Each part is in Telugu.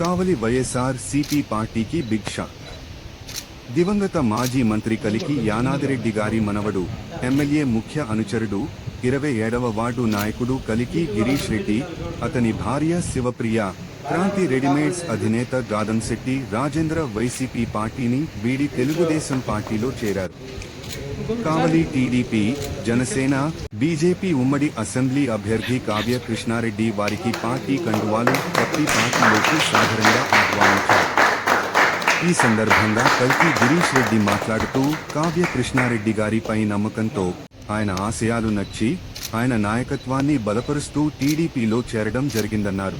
కావలి వైఎస్ఆర్ సిపి పార్టీకి బిగ్ షాక్ దివంగత మాజీ మంత్రి కలికి యానాదిరెడ్డి గారి మనవడు ఎమ్మెల్యే ముఖ్య అనుచరుడు ఇరవై ఏడవ వార్డు నాయకుడు కలికి గిరీష్ రెడ్డి అతని భార్య శివప్రియ క్రాంతి రెడీమేడ్స్ అధినేత గాదన్ శెట్టి రాజేంద్ర వైసీపీ పార్టీని వీడి తెలుగుదేశం పార్టీలో చేరారు. కావలి టీడీపీ జనసేన బీజేపీ ఉమ్మడి అసెంబ్లీ అభ్యర్థి కావ్య కృష్ణారెడ్డి వారికి పార్టీ కండువాలు కప్పి పార్టీలోకి సాధారణంగా ఆహ్వానించారు. ఈ సందర్భంగా కల్కి గిరీష్ రెడ్డి మాట్లాడుతూ కావ్య కృష్ణారెడ్డి గారిపై నమ్మకంతో ఆయన ఆశయాలు నచ్చి ఆయన నాయకత్వాన్ని బలపరుస్తూ టీడీపీలో చేరడం జరిగిందన్నారు.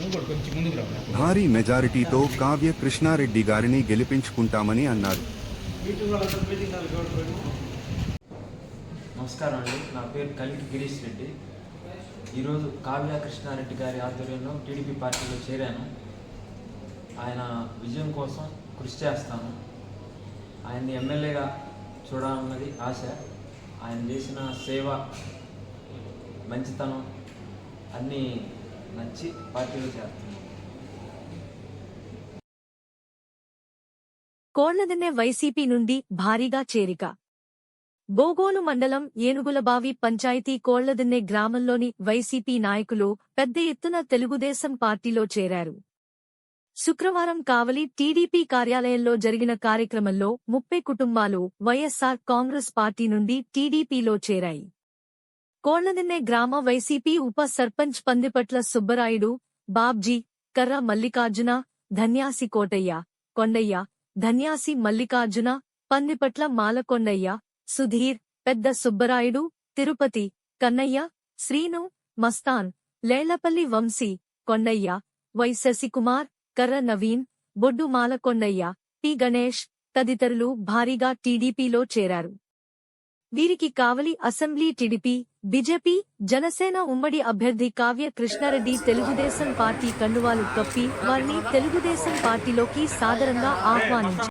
భారీ మెజారిటీతో కావ్య కృష్ణారెడ్డి గారిని గెలిపించుకుంటామని అన్నారు. నమస్కారం అండి. నా పేరు కలిటి గిరీష్ రెడ్డి. ఈరోజు కావ్య కృష్ణారెడ్డి గారి ఆధ్వర్యంలో టీడీపీ పార్టీలో చేరాను. ఆయన విజయం కోసం కృషి చేస్తాను. ఆయన్ని ఎమ్మెల్యేగా చూడాలన్నది ఆశ. ఆయన చేసిన సేవ మంచితనం అన్నీ నచ్చి పార్టీలో చేస్తాను కోళ్ళదిన్నె వైసీపీ నుండి భారీగా చేరిక. బోగోలు మండలం ఏనుగులబావి పంచాయతీ కోళ్ళదిన్నె గ్రామంలోని వైసీపీ నాయకులు పెద్ద ఎత్తున తెలుగుదేశం పార్టీలో చేరారు. శుక్రవారం కావలి టీడీపీ కార్యాలయంలో జరిగిన కార్యక్రమంలో ముప్పై కుటుంబాలు వైఎస్సార్ కాంగ్రెస్ పార్టీ నుండి టీడీపీలో చేరాయి. కోళ్ళదిన్నె గ్రామ వైసీపీ ఉప సర్పంచ్ పందిపట్ల సుబ్బరాయుడు బాబ్జీ కర్ర మల్లికార్జున ధన్యాసి కోటయ్య కొండయ్య ధన్యాసి మల్లికార్జున పందిపట్ల మాలకొండయ్య సుధీర్ పెద్ద సుబ్బరాయుడు తిరుపతి కన్నయ్య శ్రీను మస్తాన్ లేళ్ళపల్లి వంశీ కొండయ్య వై శశికుమార్ కర్ర నవీన్ బొడ్డు మాలకొండయ్య పి గణేష్ తదితరులు భారీగా టీడీపీలో చేరారు. వీరికి Kavali assembly TDP BJP Janasena ఉమ్మడి అభ్యర్థి కావ్య కృష్ణారెడ్డి తెలుగుదేశం పార్టీ కండువాలు కప్పి వారిని తెలుగుదేశం పార్టీలోకి సాదరంగా ఆహ్వానించారు.